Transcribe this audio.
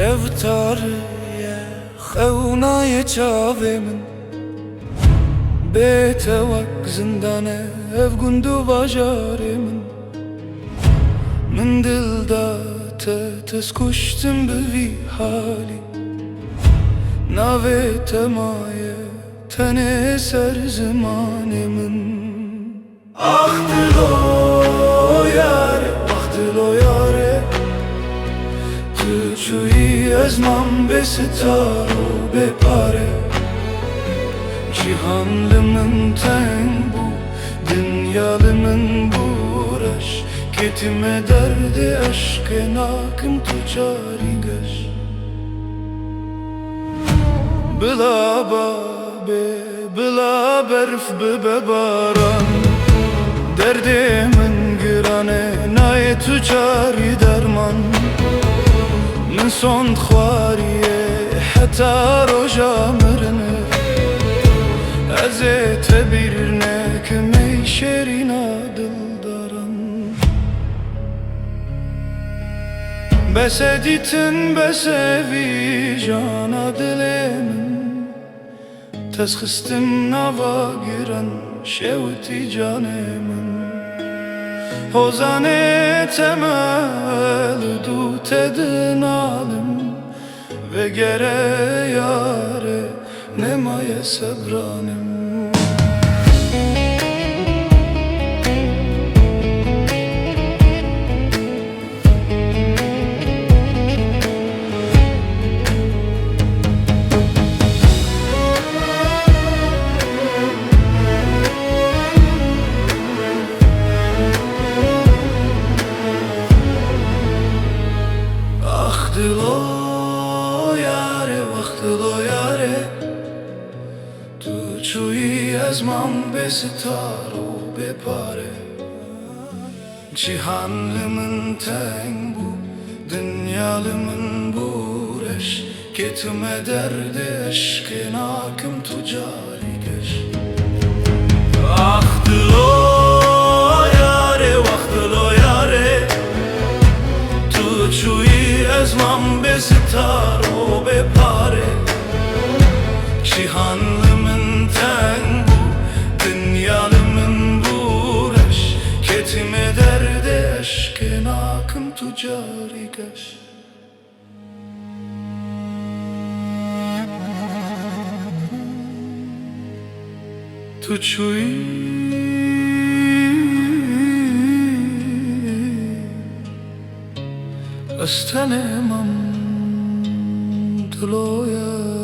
شفتاري خونا يچاوي من بيتوك زندانه ev gundu vajarı من من دل دا تسكشتم بوي حالي ناوي تماye tene ser zamanımın Ah dilo yare, Tu çuyi ezmam be sitaro be pare. Cihanlımın ten bu, dünyalımın bu uğraş. Ketime derdi aşkın akım tuçari göz. Bila babe, bila berf bibe baran. Derdimin girane naye tuçari derman Min son xwariye heta roja mirne Ez ê tebîr nekime şerîna dildaran Bese dîtin bese vî jana dilê min Tez xistim nava giran şewtî canê min Hozane temel du tedin alim Ve gere yare nemaye sebranim yare, ah dilo yare Tu çuyi ezmam be sitaro be pare. Cihanlımın ten bu, dünyalımın bu reş. Ketime derdi eşkin akım tucari geç Ah dilo yare, ah dilo yare. Tu çuyi ezmam be sitaro be pare Cihanlımın ten bu Dünyalımın bu reş Ketime derdi eşkin akım tucari geç Tu çuyi استنمم دلو یاره